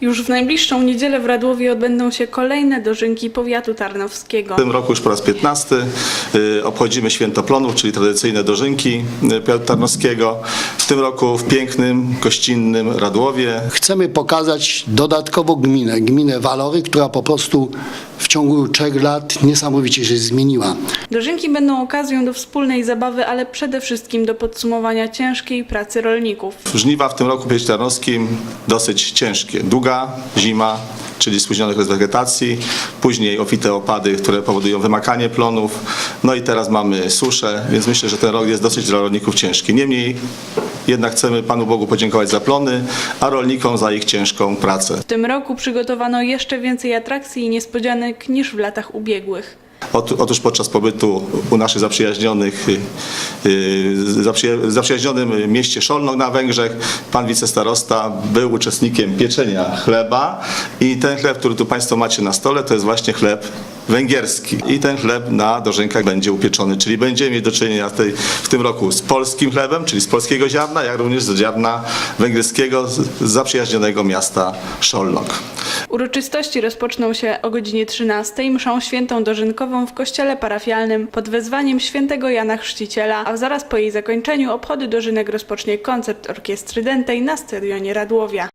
Już w najbliższą niedzielę w Radłowie odbędą się kolejne dożynki powiatu tarnowskiego. W tym roku już po raz 15 y, obchodzimy Święto Plonów, czyli tradycyjne dożynki y, Powiatu Tarnowskiego. W tym roku w pięknym, gościnnym Radłowie. Chcemy pokazać dodatkowo gminę, gminę Walory, która po prostu w ciągu trzech lat niesamowicie się zmieniła. Dożynki będą okazją do wspólnej zabawy, ale przede wszystkim do podsumowania ciężkiej pracy rolników. Żniwa w tym roku Tarnowskim dosyć ciężkie. Długa zima, czyli spóźniony okres wegetacji, później ofite opady, które powodują wymakanie plonów, no i teraz mamy suszę, więc myślę, że ten rok jest dosyć dla rolników ciężki. Niemniej jednak chcemy Panu Bogu podziękować za plony, a rolnikom za ich ciężką pracę. W tym roku przygotowano jeszcze więcej atrakcji i niespodzianek niż w latach ubiegłych. Ot- Otóż podczas pobytu u naszych zaprzyjaźnionych, y, y, zaprzyja- zaprzyjaźnionym mieście Szolno na Węgrzech, pan wicestarosta był uczestnikiem pieczenia chleba i ten chleb, który tu Państwo macie na stole, to jest właśnie chleb węgierski. I ten chleb na dożynkach będzie upieczony, czyli będziemy mieć do czynienia w, tej, w tym roku z polskim chlebem, czyli z polskiego ziarna, jak również z ziarna węgierskiego z zaprzyjaźnionego miasta Szolnok. Uroczystości rozpoczną się o godzinie 13 mszą świętą dożynkową w kościele parafialnym pod wezwaniem świętego Jana Chrzciciela, a zaraz po jej zakończeniu obchody dożynek rozpocznie koncert orkiestry dętej na stadionie Radłowia.